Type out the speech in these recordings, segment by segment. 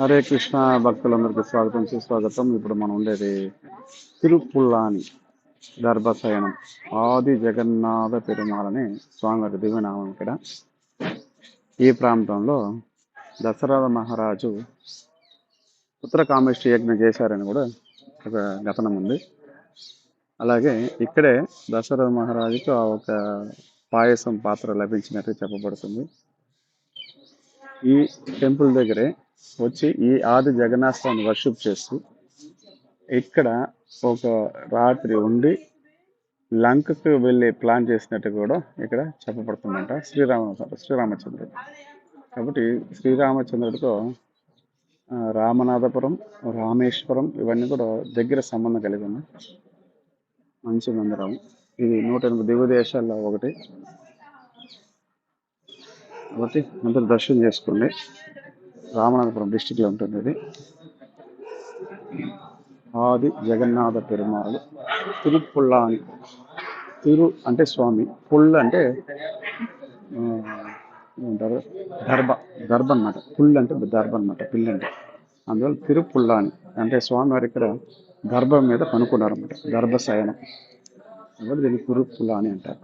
హరే కృష్ణ భక్తులందరికీ స్వాగతం. సుస్వాగతం. ఇప్పుడు మనం ఉండేది తిరుపుల్లాని గర్భశయనం. ఆది జగన్నాథ పెరుమాలని స్వామివారి దివ్యనామం ఇక్కడ. ఈ ప్రాంతంలో దశరథ మహారాజు పుత్రకామేష్టి యజ్ఞం చేశారని కూడా ఒక గతనం ఉంది. అలాగే ఇక్కడే దశరథ మహారాజుకు ఆ ఒక పాయసం పాత్ర లభించినట్టు చెప్పబడుతుంది. ఈ టెంపుల్ దగ్గరే వచ్చి ఈ ఆది జగన్నాథ స్వామిని వర్షిప్ చేస్తూ ఇక్కడ ఒక రాత్రి ఉండి లంకకు వెళ్ళి ప్లాన్ చేసినట్టు కూడా ఇక్కడ చెప్పబడుతుందంట శ్రీరామ శ్రీరామచంద్రుడు. కాబట్టి శ్రీరామచంద్రుడితో రామనాథపురం రామేశ్వరం ఇవన్నీ కూడా దగ్గర సంబంధం కలిగి ఉన్నాయి మంచి మందిరం. ఇది నూట ఎనిమిది దివ్య దేశాల్లో ఒకటి. కాబట్టి అందరూ దర్శనం చేసుకోండి. రామనాథపురం డిస్టిక్లో ఉంటుంది ఇది. ఆది జగన్నాథ పెరుమాళ్ తిరుపుల్లా అని తిరు అంటే స్వామి పుల్ అంటే ఏమంటారు? దర్భ దర్భ అనమాట పుల్ అంటే దర్భ అనమాట పిల్లి అంటే. అందువల్ల తిరుపుల్ల అని అంటే స్వామి ఇక్కడ గర్భం మీద పనుకున్నారు అనమాట గర్భశయనం అందువల్ల దీన్ని తిరుపుల్లా అని అంటారు.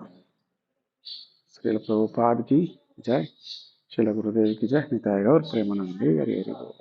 శ్రీల ప్రభుపాదికి జై. శిల గురుదేవికి జై నితాయి గౌర్ ప్రేమనంది హరి హరి బోల్.